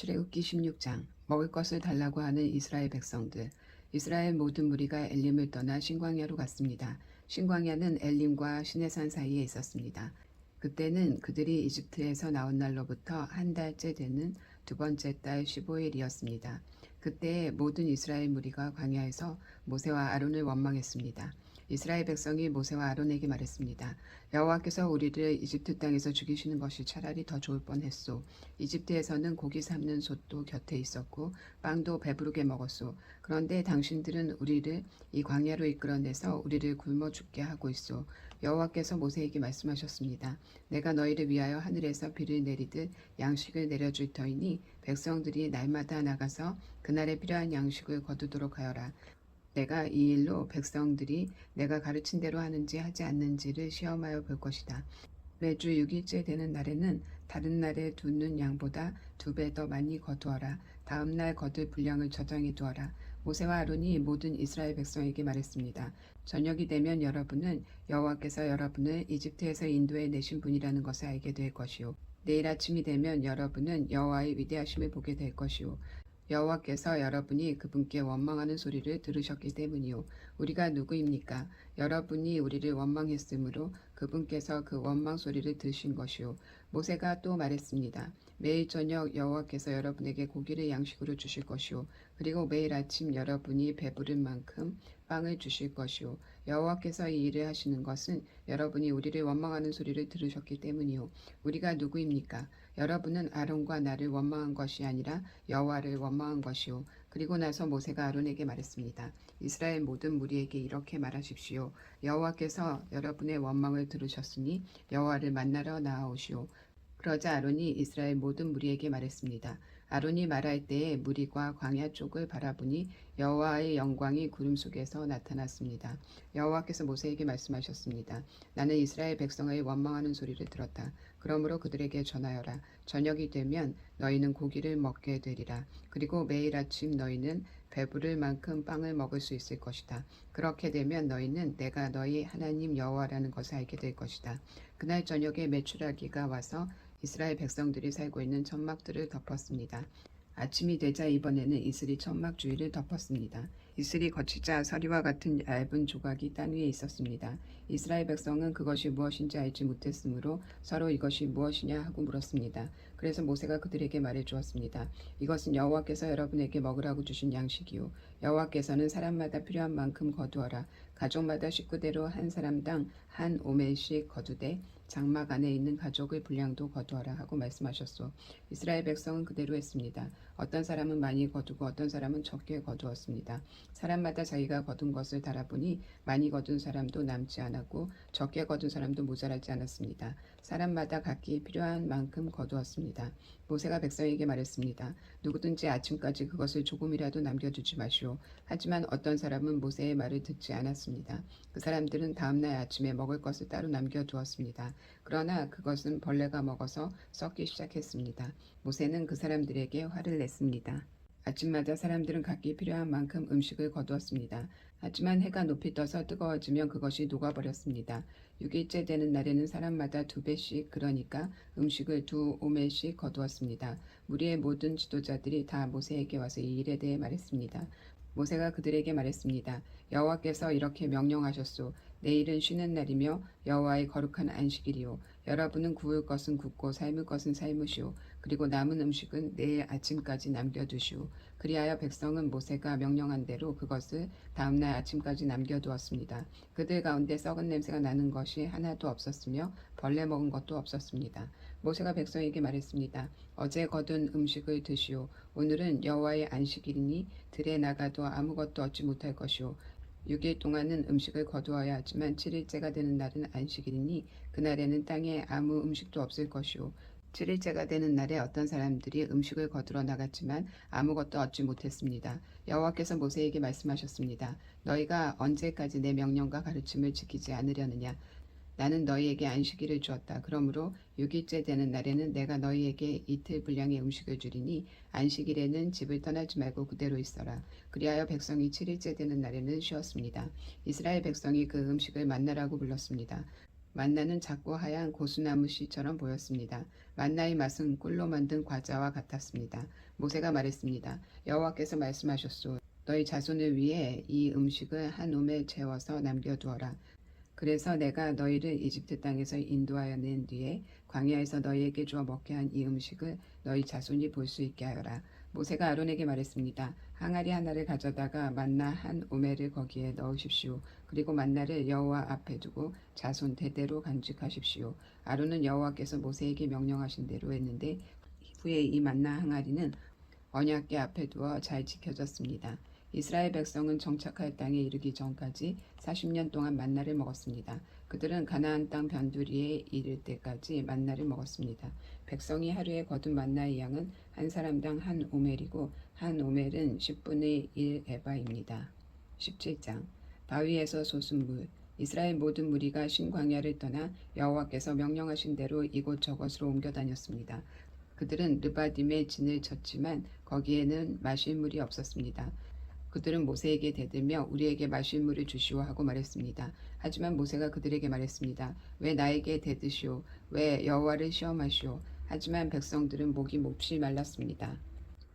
출애굽기 16장 먹을 것을 달라고 하는 이스라엘 백성들 이스라엘 모든 무리가 엘림을 떠나 신광야로 갔습니다. 신광야는 엘림과 시내산 사이에 있었습니다. 그때는 그들이 이집트에서 나온 날로부터 한 달째 되는 두 번째 달 15일이었습니다. 그때 모든 이스라엘 무리가 광야에서 모세와 아론을 원망했습니다. 이스라엘 백성이 모세와 아론에게 말했습니다. 여호와께서 우리를 이집트 땅에서 죽이시는 것이 차라리 더 좋을 뻔했소. 이집트에서는 고기 삶는 솥도 곁에 있었고 빵도 배부르게 먹었소. 그런데 당신들은 우리를 이 광야로 이끌어내서 우리를 굶어 죽게 하고 있소. 여호와께서 모세에게 말씀하셨습니다. 내가 너희를 위하여 하늘에서 비를 내리듯 양식을 내려줄 터이니 백성들이 날마다 나가서 그날에 필요한 양식을 거두도록 하여라. 내가 이 일로 백성들이 내가 가르친 대로 하는지 하지 않는지를 시험하여 볼 것이다. 매주 6일째 되는 날에는 다른 날에 두는 양보다 두 배 더 많이 거두어라. 다음 날 거둘 분량을 저장해 두어라. 모세와 아론이 모든 이스라엘 백성에게 말했습니다. 저녁이 되면 여러분은 여호와께서 여러분을 이집트에서 인도해 내신 분이라는 것을 알게 될 것이요. 내일 아침이 되면 여러분은 여호와의 위대하심을 보게 될 것이요. 여호와께서 여러분이 그분께 원망하는 소리를 들으셨기 때문이요. 우리가 누구입니까? 여러분이 우리를 원망했으므로 그분께서 그 원망 소리를 들으신 것이요. 모세가 또 말했습니다. 매일 저녁 여호와께서 여러분에게 고기를 양식으로 주실 것이요. 그리고 매일 아침 여러분이 배부를 만큼 빵을 주실 것이요. 여호와께서 이 일을 하시는 것은 여러분이 우리를 원망하는 소리를 들으셨기 때문이요. 우리가 누구입니까? 여러분은 아론과 나를 원망한 것이 아니라 여호와를 원망한 것이요. 그리고 나서 모세가 아론에게 말했습니다. 이스라엘 모든 무리에게 이렇게 말하십시오. 여호와께서 여러분의 원망을 들으셨으니 여호와를 만나러 나아오시오. 그러자 아론이 이스라엘 모든 무리에게 말했습니다. 아론이 말할 때에 무리가 광야 쪽을 바라보니 여호와의 영광이 구름 속에서 나타났습니다. 여호와께서 모세에게 말씀하셨습니다. 나는 이스라엘 백성의 원망하는 소리를 들었다. 그러므로 그들에게 전하여라. 저녁이 되면 너희는 고기를 먹게 되리라. 그리고 매일 아침 너희는 배부를 만큼 빵을 먹을 수 있을 것이다. 그렇게 되면 너희는 내가 너희 하나님 여호와라는 것을 알게 될 것이다. 그날 저녁에 메추라기가 와서 이스라엘 백성들이 살고 있는 천막들을 덮었습니다. 아침이 되자 이번에는 이슬이 천막 주위를 덮었습니다. 이슬이 거치자 서리와 같은 얇은 조각이 땅 위에 있었습니다. 이스라엘 백성은 그것이 무엇인지 알지 못했으므로 서로 이것이 무엇이냐 하고 물었습니다. 그래서 모세가 그들에게 말해 주었습니다. 이것은 여호와께서 여러분에게 먹으라고 주신 양식이요. 여호와께서는 사람마다 필요한 만큼 거두어라. 가족마다 식구대로 한 사람당 한 오멜씩 거두되 장막 안에 있는 가족의 분량도 거두어라 하고 말씀하셨소. 이스라엘 백성은 그대로 했습니다. 어떤 사람은 많이 거두고 어떤 사람은 적게 거두었습니다. 사람마다 자기가 거둔 것을 달아보니 많이 거둔 사람도 남지 않았고 적게 거둔 사람도 모자라지 않았습니다. 사람마다 각기 필요한 만큼 거두었습니다. 모세가 백성에게 말했습니다. 누구든지 아침까지 그것을 조금이라도 남겨두지 마시오. 하지만 어떤 사람은 모세의 말을 듣지 않았습니다. 그 사람들은 다음날 아침에 먹을 것을 따로 남겨두었습니다. 그러나 그것은 벌레가 먹어서 썩기 시작했습니다. 모세는 그 사람들에게 화를 냈습니다. 아침마다 사람들은 각기 필요한 만큼 음식을 거두었습니다. 하지만 해가 높이 떠서 뜨거워지면 그것이 녹아버렸습니다. 6일째 되는 날에는 사람마다 두 배씩 그러니까 음식을 두 오멜씩 거두었습니다. 무리의 모든 지도자들이 다 모세에게 와서 이 일에 대해 말했습니다. 모세가 그들에게 말했습니다. 여호와께서 이렇게 명령하셨소. 내일은 쉬는 날이며 여호와의 거룩한 안식일이요. 여러분은 구울 것은 굽고 삶을 것은 삶으시오. 그리고 남은 음식은 내일 아침까지 남겨두시오. 그리하여 백성은 모세가 명령한 대로 그것을 다음날 아침까지 남겨두었습니다. 그들 가운데 썩은 냄새가 나는 것이 하나도 없었으며 벌레 먹은 것도 없었습니다. 모세가 백성에게 말했습니다. 어제 거둔 음식을 드시오. 오늘은 여호와의 안식일이니 들에 나가도 아무것도 얻지 못할 것이오. 6일 동안은 음식을 거두어야 하지만 7일째가 되는 날은 안식일이니 그날에는 땅에 아무 음식도 없을 것이오. 7일째가 되는 날에 어떤 사람들이 음식을 거두러 나갔지만 아무것도 얻지 못했습니다. 여호와께서 모세에게 말씀하셨습니다. 너희가 언제까지 내 명령과 가르침을 지키지 않으려느냐? 나는 너희에게 안식일을 주었다. 그러므로 6일째 되는 날에는 내가 너희에게 이틀 분량의 음식을 주리니 안식일에는 집을 떠나지 말고 그대로 있어라. 그리하여 백성이 7일째 되는 날에는 쉬었습니다. 이스라엘 백성이 그 음식을 만나라고 불렀습니다. 만나는 작고 하얀 고수나무 씨처럼 보였습니다. 만나의 맛은 꿀로 만든 과자와 같았습니다. 모세가 말했습니다. 여호와께서 말씀하셨소. 너희 자손을 위해 이 음식을 한 옴에 재워서 남겨두어라. 그래서 내가 너희를 이집트 땅에서 인도하여 낸 뒤에 광야에서 너희에게 주어 먹게 한 이 음식을 너희 자손이 볼 수 있게 하여라. 모세가 아론에게 말했습니다. 항아리 하나를 가져다가 만나 한 오매를 거기에 넣으십시오. 그리고 만나를 여호와 앞에 두고 자손 대대로 간직하십시오. 아론은 여호와께서 모세에게 명령하신 대로 했는데 후에 이 만나 항아리는 언약궤 앞에 두어 잘 지켜졌습니다. 이스라엘 백성은 정착할 땅에 이르기 전까지 40년 동안 만나를 먹었습니다. 그들은 가나안 땅 변두리에 이를 때까지 만나를 먹었습니다. 백성이 하루에 거둔 만나의 양은 한 사람당 한 오멜이고 한 오멜은 10분의 1 에바입니다. 17장 바위에서 솟은 물 이스라엘 모든 무리가 신광야를 떠나 여호와께서 명령하신 대로 이곳 저곳으로 옮겨 다녔습니다. 그들은 르바딤에 진을 쳤지만 거기에는 마실 물이 없었습니다. 그들은 모세에게 대들며 우리에게 마실 물을 주시오 하고 말했습니다. 하지만 모세가 그들에게 말했습니다. 왜 나에게 대드시오? 왜 여호와를 시험하시오? 하지만 백성들은 목이 몹시 말랐습니다.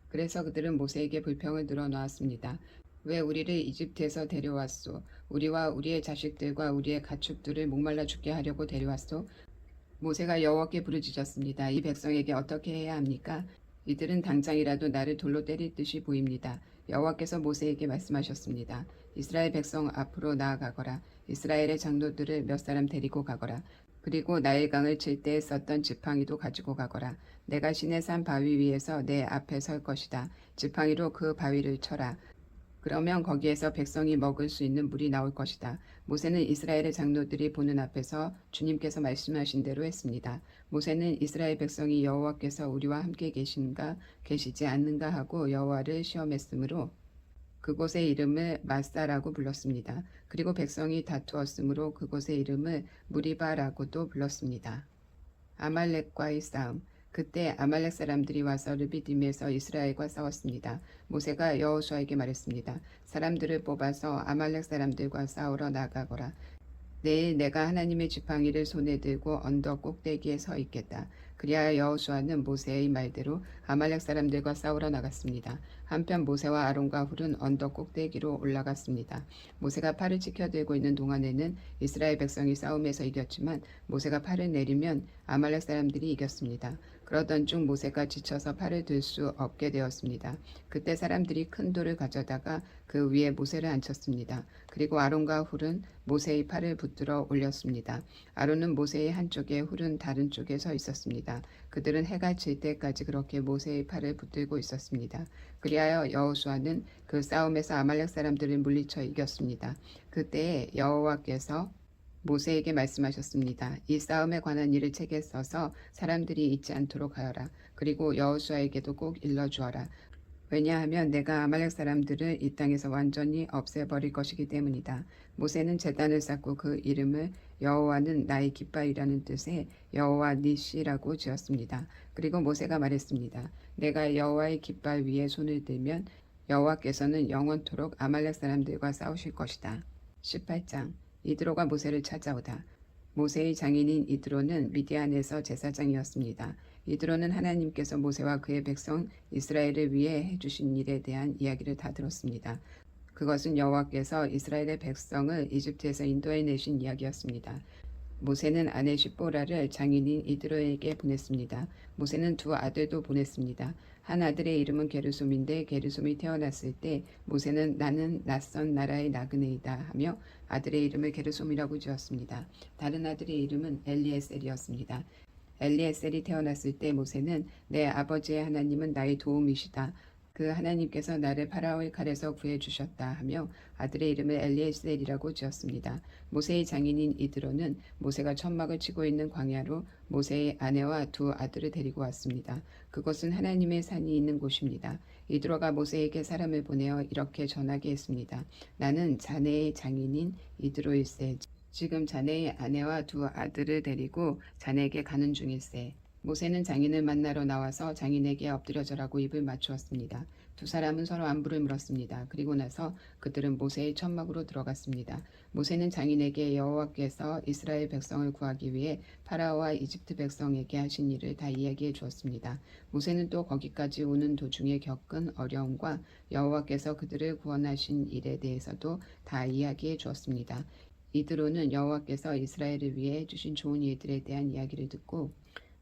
그래서 그들은 모세에게 불평을 늘어놓았습니다. 왜 우리를 이집트에서 데려왔소? 우리와 우리의 자식들과 우리의 가축들을 목말라 죽게 하려고 데려왔소? 모세가 여호와께 부르짖었습니다. 이 백성에게 어떻게 해야 합니까? 이들은 당장이라도 나를 돌로 때릴 듯이 보입니다. 여호와께서 모세에게 말씀하셨습니다. 이스라엘 백성 앞으로 나아가거라. 이스라엘의 장로들을 몇 사람 데리고 가거라. 그리고 나일강을 칠 때 썼던 지팡이도 가지고 가거라. 내가 신의 산 바위 위에서 내 앞에 설 것이다. 지팡이로 그 바위를 쳐라. 그러면 거기에서 백성이 먹을 수 있는 물이 나올 것이다. 모세는 이스라엘의 장로들이 보는 앞에서 주님께서 말씀하신 대로 했습니다. 모세는 이스라엘 백성이 여호와께서 우리와 함께 계신가 계시지 않는가 하고 여호와를 시험했으므로 그곳의 이름을 마사라고 불렀습니다. 그리고 백성이 다투었으므로 그곳의 이름을 무리바라고도 불렀습니다. 아말렉과의 싸움 그때 아말렉 사람들이 와서 르비딤에서 이스라엘과 싸웠습니다. 모세가 여호수아에게 말했습니다. 사람들을 뽑아서 아말렉 사람들과 싸우러 나가거라. 내일 내가 하나님의 지팡이를 손에 들고 언덕 꼭대기에 서 있겠다. 그리하여 여호수아는 모세의 말대로 아말렉 사람들과 싸우러 나갔습니다. 한편 모세와 아론과 훌은 언덕 꼭대기로 올라갔습니다. 모세가 팔을 지켜들고 있는 동안에는 이스라엘 백성이 싸움에서 이겼지만 모세가 팔을 내리면 아말렉 사람들이 이겼습니다. 그러던 중 모세가 지쳐서 팔을 들 수 없게 되었습니다. 그때 사람들이 큰 돌을 가져다가 그 위에 모세를 앉혔습니다. 그리고 아론과 훌은 모세의 팔을 붙들어 올렸습니다. 아론은 모세의 한쪽에 훌은 다른 쪽에 서 있었습니다. 그들은 해가 질 때까지 그렇게 모세의 팔을 붙들고 있었습니다. 그리하여 여호수아는 그 싸움에서 아말렉 사람들을 물리쳐 이겼습니다. 그때에 여호와께서 모세에게 말씀하셨습니다. 이 싸움에 관한 일을 책에 써서 사람들이 잊지 않도록 하여라. 그리고 여호수아에게도 꼭 일러 주어라. 왜냐하면 내가 아말렉 사람들을 이 땅에서 완전히 없애버릴 것이기 때문이다. 모세는 제단을 쌓고 그 이름을 여호와는 나의 깃발이라는 뜻의 여호와 니시라고 지었습니다. 그리고 모세가 말했습니다. 내가 여호와의 깃발 위에 손을 들면 여호와께서는 영원토록 아말렉 사람들과 싸우실 것이다. 18장 이드로가 모세를 찾아오다. 모세의 장인인 이드로는 미디안에서 제사장이었습니다. 이드로는 하나님께서 모세와 그의 백성 이스라엘을 위해 해주신 일에 대한 이야기를 다 들었습니다. 그것은 여호와께서 이스라엘의 백성을 이집트에서 인도해 내신 이야기였습니다. 모세는 아내 시보라를 장인인 이드로에게 보냈습니다. 모세는 두 아들도 보냈습니다. 한 아들의 이름은 게르솜인데 게르솜이 태어났을 때 모세는 나는 낯선 나라의 나그네이다 하며 아들의 이름을 게르솜이라고 지었습니다. 다른 아들의 이름은 엘리에셀이었습니다. 엘리에셀이 태어났을 때 모세는 내 아버지의 하나님은 나의 도움이시다. 그 하나님께서 나를 파라오의 칼에서 구해 주셨다 하며 아들의 이름을 엘리에셀이라고 지었습니다. 모세의 장인인 이드로는 모세가 천막을 치고 있는 광야로 모세의 아내와 두 아들을 데리고 왔습니다. 그것은 하나님의 산이 있는 곳입니다. 이드로가 모세에게 사람을 보내어 이렇게 전하게 했습니다. 나는 자네의 장인인 이드로일세. 지금 자네의 아내와 두 아들을 데리고 자네에게 가는 중일세. 모세는 장인을 만나러 나와서 장인에게 엎드려 절하고 입을 맞추었습니다. 두 사람은 서로 안부를 물었습니다. 그리고 나서 그들은 모세의 천막으로 들어갔습니다. 모세는 장인에게 여호와께서 이스라엘 백성을 구하기 위해 파라오와 이집트 백성에게 하신 일을 다 이야기해 주었습니다. 모세는 또 거기까지 오는 도중에 겪은 어려움과 여호와께서 그들을 구원하신 일에 대해서도 다 이야기해 주었습니다. 이드로는 여호와께서 이스라엘을 위해 주신 좋은 일들에 대한 이야기를 듣고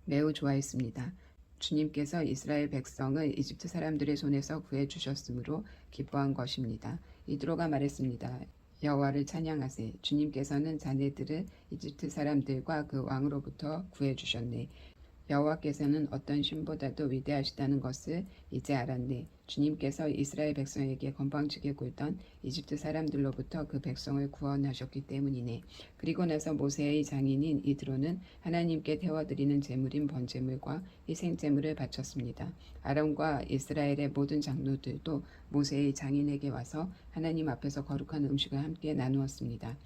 매우 좋아했습니다. 주님께서 이스라엘 백성을 이집트 사람들의 손에서 구해 주셨으므로 기뻐한 것입니다. 이드로가 말했습니다. 여호와를 찬양하세. 주님께서는 자네들을 이집트 사람들과 그 왕으로부터 구해 주셨네. 여호와께서는 어떤 신보다도 위대하시다는 것을 이제 알았네. 주님께서 이스라엘 백성에게 건방지게 굴던 이집트 사람들로부터 그 백성을 구원하셨기 때문이네. 그리고 나서 모세의 장인인 이드로는 하나님께 태워드리는 제물인 번제물과 희생제물을 바쳤습니다. 아론과 이스라엘의 모든 장로들도 모세의 장인에게 와서 하나님 앞에서 거룩한 음식을 함께 나누었습니다.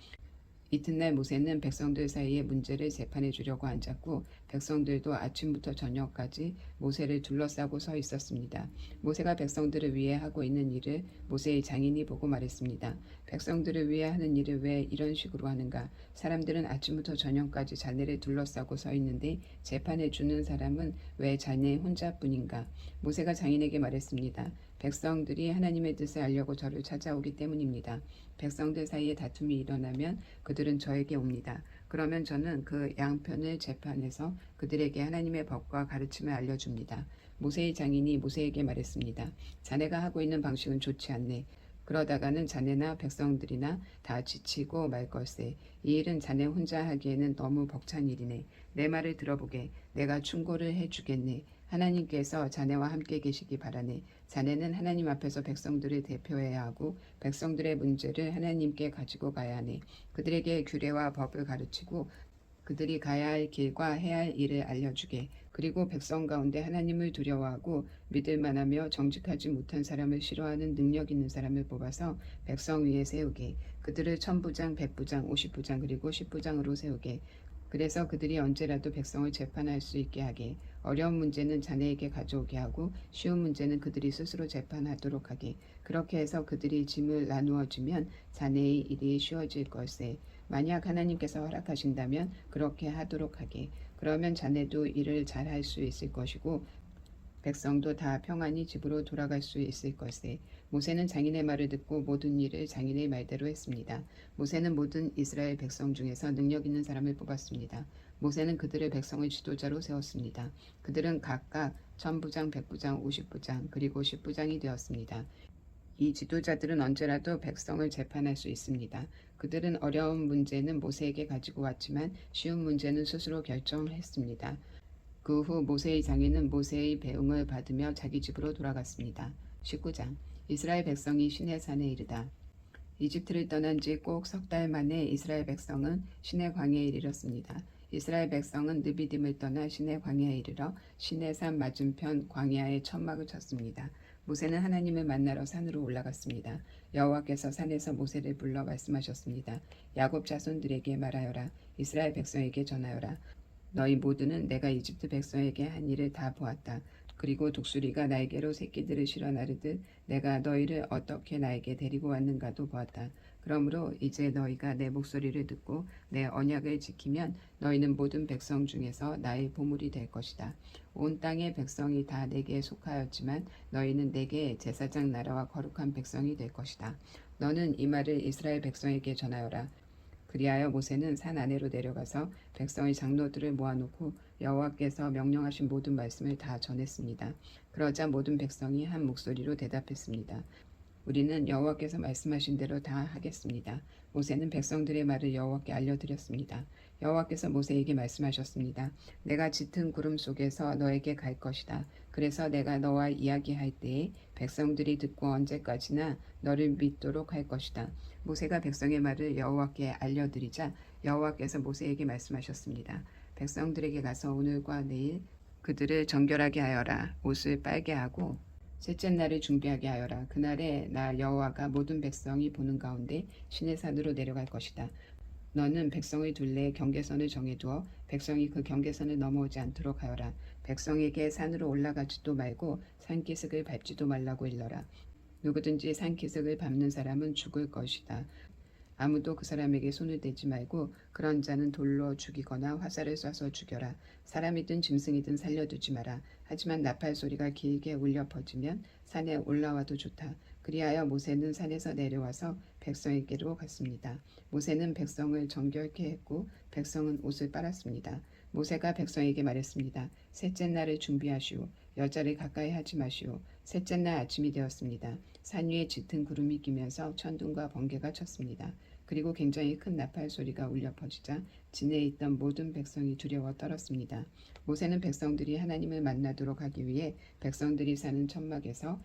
이튿날 모세는 백성들 사이에 문제를 재판해 주려고 앉았고 백성들도 아침부터 저녁까지 모세를 둘러싸고 서 있었습니다. 모세가 백성들을 위해 하고 있는 일을 모세의 장인이 보고 말했습니다. 백성들을 위해 하는 일을 왜 이런 식으로 하는가? 사람들은 아침부터 저녁까지 자네를 둘러싸고 서 있는데 재판해 주는 사람은 왜 자네 혼자뿐인가? 모세가 장인에게 말했습니다. 백성들이 하나님의 뜻을 알려고 저를 찾아오기 때문입니다. 백성들 사이에 다툼이 일어나면 그들은 저에게 옵니다. 그러면 저는 그 양편을 재판해서 그들에게 하나님의 법과 가르침을 알려줍니다. 모세의 장인이 모세에게 말했습니다. 자네가 하고 있는 방식은 좋지 않네. 그러다가는 자네나 백성들이나 다 지치고 말 걸세. 이 일은 자네 혼자 하기에는 너무 벅찬 일이네. 내 말을 들어보게. 내가 충고를 해주겠네. 하나님께서 자네와 함께 계시기 바라네. 자네는 하나님 앞에서 백성들을 대표해야 하고 백성들의 문제를 하나님께 가지고 가야 하네. 그들에게 규례와 법을 가르치고 그들이 가야 할 길과 해야 할 일을 알려주게. 그리고 백성 가운데 하나님을 두려워하고 믿을 만하며 정직하지 못한 사람을 싫어하는 능력 있는 사람을 뽑아서 백성 위에 세우게. 그들을 천부장, 백부장, 오십부장 그리고 십부장으로 세우게. 그래서 그들이 언제라도 백성을 재판할 수 있게 하게. 어려운 문제는 자네에게 가져오게 하고 쉬운 문제는 그들이 스스로 재판하도록 하게. 그렇게 해서 그들이 짐을 나누어 주면 자네의 일이 쉬워질 것에. 만약 하나님께서 허락하신다면 그렇게 하도록 하게. 그러면 자네도 일을 잘 할 수 있을 것이고 백성도 다 평안히 집으로 돌아갈 수 있을 것에 모세는 장인의 말을 듣고 모든 일을 장인의 말대로 했습니다. 모세는 모든 이스라엘 백성 중에서 능력 있는 사람을 뽑았습니다. 모세는 그들의 백성의 지도자로 세웠습니다. 그들은 각각 천부장, 백부장, 오십부장 그리고 십부장이 되었습니다. 이 지도자들은 언제라도 백성을 재판할 수 있습니다. 그들은 어려운 문제는 모세에게 가지고 왔지만 쉬운 문제는 스스로 결정했습니다. 그 후 모세의 장인은 모세의 배웅을 받으며 자기 집으로 돌아갔습니다. 19장 이스라엘 백성이 시내 산에 이르다. 이집트를 떠난 지 꼭 석 달 만에 이스라엘 백성은 시내 광야에 이르렀습니다. 이스라엘 백성은 느비딤을 떠나 시내 광야에 이르러 시내산 맞은편 광야에 천막을 쳤습니다. 모세는 하나님을 만나러 산으로 올라갔습니다. 여호와께서 산에서 모세를 불러 말씀하셨습니다. 야곱 자손들에게 말하여라. 이스라엘 백성에게 전하여라. 너희 모두는 내가 이집트 백성에게 한 일을 다 보았다. 그리고 독수리가 나에게로 새끼들을 실어 나르듯 내가 너희를 어떻게 나에게 데리고 왔는가도 보았다. 그러므로 이제 너희가 내 목소리를 듣고 내 언약을 지키면 너희는 모든 백성 중에서 나의 보물이 될 것이다. 온 땅의 백성이 다 내게 속하였지만 너희는 내게 제사장 나라와 거룩한 백성이 될 것이다. 너는 이 말을 이스라엘 백성에게 전하여라. 그리하여 모세는 산 아래로 내려가서 백성의 장로들을 모아놓고 여호와께서 명령하신 모든 말씀을 다 전했습니다. 그러자 모든 백성이 한 목소리로 대답했습니다. 우리는 여호와께서 말씀하신 대로 다 하겠습니다. 모세는 백성들의 말을 여호와께 알려드렸습니다. 여호와께서 모세에게 말씀하셨습니다. 내가 짙은 구름 속에서 너에게 갈 것이다. 그래서 내가 너와 이야기할 때에 백성들이 듣고 언제까지나 너를 믿도록 할 것이다. 모세가 백성의 말을 여호와께 알려드리자 여호와께서 모세에게 말씀하셨습니다. 백성들에게 가서 오늘과 내일 그들을 정결하게 하여라. 옷을 빨게 하고 셋째 날을 준비하게 하여라. 그날에 나 여호와가 모든 백성이 보는 가운데 시내산으로 내려갈 것이다. 너는 백성의 둘레에 경계선을 정해두어 백성이 그 경계선을 넘어오지 않도록 하여라. 백성에게 산으로 올라가지도 말고 산기슭을 밟지도 말라고 일러라. 누구든지 산기슭을 밟는 사람은 죽을 것이다. 아무도 그 사람에게 손을 대지 말고 그런 자는 돌로 죽이거나 화살을 쏴서 죽여라. 사람이든 짐승이든 살려두지 마라. 하지만 나팔 소리가 길게 울려 퍼지면 산에 올라와도 좋다. 그리하여 모세는 산에서 내려와서 백성에게로 갔습니다. 모세는 백성을 정결케 했고 백성은 옷을 빨았습니다. 모세가 백성에게 말했습니다. 셋째 날을 준비하시오. 여자를 가까이 하지 마시오. 셋째 날 아침이 되었습니다. 산 위에 짙은 구름이 끼면서 천둥과 번개가 쳤습니다. 그리고 굉장히 큰 나팔 소리가 울려 퍼지자 진해에 있던 모든 백성이 두려워 떨었습니다. 모세는 백성들이 하나님을 만나도록 하기 위해 백성들이 사는 천막에서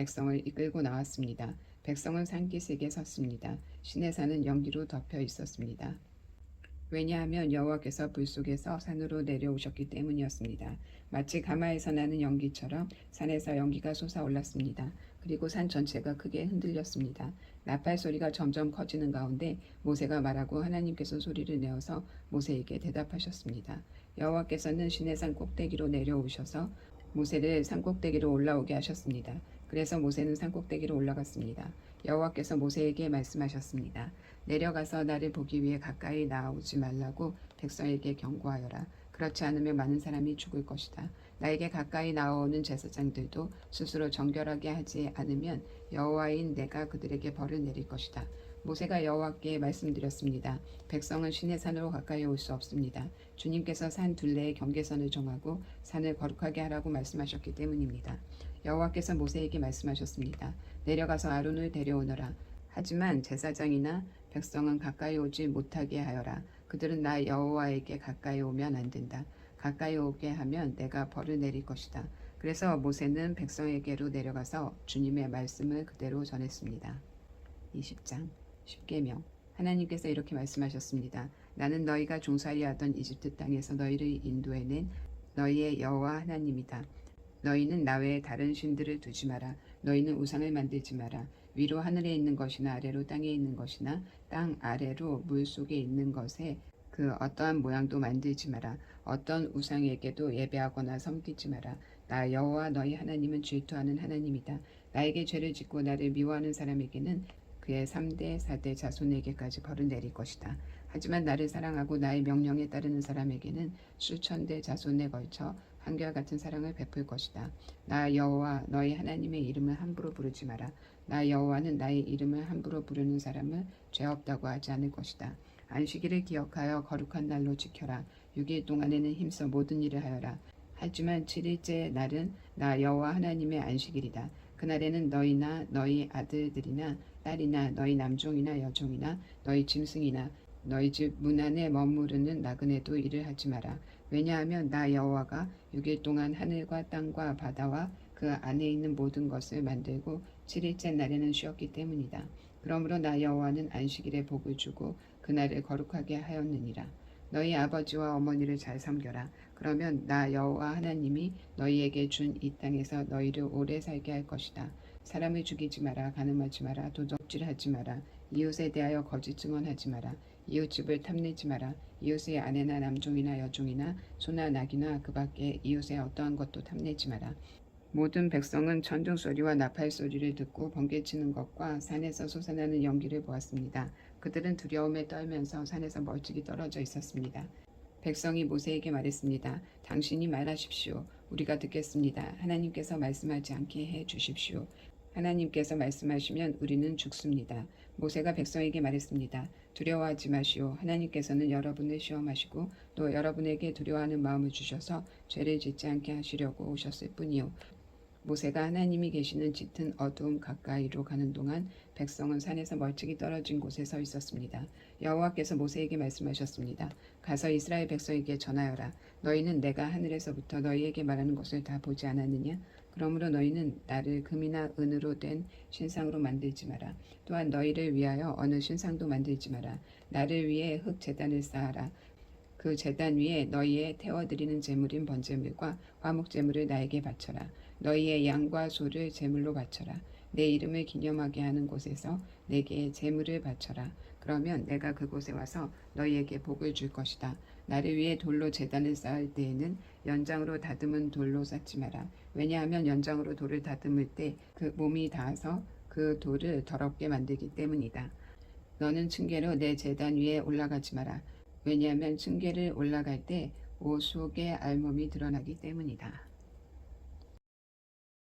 백성을 이끌고 나왔습니다. 백성은 산기슭에 섰습니다. 신의 산은 연기로 덮여 있었습니다. 왜냐하면 여호와께서 불 속에서 산으로 내려오셨기 때문이었습니다. 마치 가마에서 나는 연기처럼 산에서 연기가 솟아올랐습니다. 그리고 산 전체가 크게 흔들렸습니다. 나팔 소리가 점점 커지는 가운데 모세가 말하고 하나님께서 소리를 내어서 모세에게 대답하셨습니다. 여호와께서는 시내산 꼭대기로 내려오셔서 모세를 산 꼭대기로 올라오게 하셨습니다. 그래서 모세는 산 꼭대기로 올라갔습니다. 여호와께서 모세에게 말씀하셨습니다. 내려가서 나를 보기 위해 가까이 나오지 말라고 백성에게 경고하여라. 그렇지 않으면 많은 사람이 죽을 것이다. 나에게 가까이 나오는 제사장들도 스스로 정결하게 하지 않으면 여호와인 내가 그들에게 벌을 내릴 것이다. 모세가 여호와께 말씀드렸습니다. 백성은 신의 산으로 가까이 올 수 없습니다. 주님께서 산 둘레의 경계선을 정하고 산을 거룩하게 하라고 말씀하셨기 때문입니다. 여호와께서 모세에게 말씀하셨습니다. 내려가서 아론을 데려오너라. 하지만 제사장이나 백성은 가까이 오지 못하게 하여라. 그들은 나 여호와에게 가까이 오면 안 된다. 가까이 오게 하면 내가 벌을 내릴 것이다. 그래서 모세는 백성에게로 내려가서 주님의 말씀을 그대로 전했습니다. 20장 10계명 하나님께서 이렇게 말씀하셨습니다. 나는 너희가 종살이하던 이집트 땅에서 너희를 인도해낸 너희의 여호와 하나님이다. 너희는 나 외에 다른 신들을 두지 마라. 너희는 우상을 만들지 마라. 위로 하늘에 있는 것이나 아래로 땅에 있는 것이나 땅 아래로 물 속에 있는 것에 그 어떠한 모양도 만들지 마라. 어떤 우상에게도 예배하거나 섬기지 마라. 나 여호와 너희 하나님은 질투하는 하나님이다. 나에게 죄를 짓고 나를 미워하는 사람에게는 그의 3대, 4대 자손에게까지 벌을 내릴 것이다. 하지만 나를 사랑하고 나의 명령에 따르는 사람에게는 수천 대 자손에 걸쳐 한결 같은 사랑을 베풀 것이다. 나 여호와 너희 하나님의 이름을 함부로 부르지 마라. 나 여호와는 나의 이름을 함부로 부르는 사람을 죄 없다고 하지 않을 것이다. 안식일을 기억하여 거룩한 날로 지켜라. 6일 동안에는 힘써 모든 일을 하여라. 하지만 7일째 날은 나 여호와 하나님의 안식일이다. 그날에는 너희나 너희 아들들이나 딸이나 너희 남종이나 여종이나 너희 짐승이나 너희 집 문 안에 머무르는 나그네도 일을 하지 마라. 왜냐하면 나 여호와가 6일 동안 하늘과 땅과 바다와 그 안에 있는 모든 것을 만들고 7일째 날에는 쉬었기 때문이다. 그러므로 나 여호와는 안식일에 복을 주고 그날을 거룩하게 하였느니라. 너희 아버지와 어머니를 잘 섬겨라. 그러면 나 여호와 하나님이 너희에게 준 이 땅에서 너희를 오래 살게 할 것이다. 사람을 죽이지 마라, 가늠하지 마라, 도적질하지 마라, 이웃에 대하여 거짓 증언하지 마라, 이웃집을 탐내지 마라, 이웃의 아내나 남종이나 여종이나 소나 낙이나 그 밖에 이웃의 어떠한 것도 탐내지 마라. 모든 백성은 천둥 소리와 나팔 소리를 듣고 번개치는 것과 산에서 솟아나는 연기를 보았습니다. 그들은 두려움에 떨면서 산에서 멀찍이 떨어져 있었습니다. 백성이 모세에게 말했습니다. 당신이 말하십시오. 우리가 듣겠습니다. 하나님께서 말씀하지 않게 해 주십시오. 하나님께서 말씀하시면 우리는 죽습니다. 모세가 백성에게 말했습니다. 두려워하지 마시오. 하나님께서는 여러분을 시험하시고 또 여러분에게 두려워하는 마음을 주셔서 죄를 짓지 않게 하시려고 오셨을 뿐이요. 모세가 하나님이 계시는 짙은 어두움 가까이로 가는 동안 백성은 산에서 멀찍이 떨어진 곳에 서 있었습니다. 여호와께서 모세에게 말씀하셨습니다. 가서 이스라엘 백성에게 전하여라. 너희는 내가 하늘에서부터 너희에게 말하는 것을 다 보지 않았느냐? 그러므로 너희는 나를 금이나 은으로 된 신상으로 만들지 마라. 또한 너희를 위하여 어느 신상도 만들지 마라. 나를 위해 흙 제단을 쌓아라. 그 제단 위에 너희의 태워드리는 제물인 번제물과 화목제물을 나에게 바쳐라. 너희의 양과 소를 제물로 바쳐라. 내 이름을 기념하게 하는 곳에서 내게 제물을 바쳐라. 그러면 내가 그곳에 와서 너희에게 복을 줄 것이다. 나를 위해 돌로 재단을 쌓을 때에는 연장으로 다듬은 돌로 쌓지 마라. 왜냐하면 연장으로 돌을 다듬을 때 그 몸이 닿아서 그 돌을 더럽게 만들기 때문이다. 너는 층계로 내 재단 위에 올라가지 마라. 왜냐하면 층계를 올라갈 때 옷 속에 알몸이 드러나기 때문이다.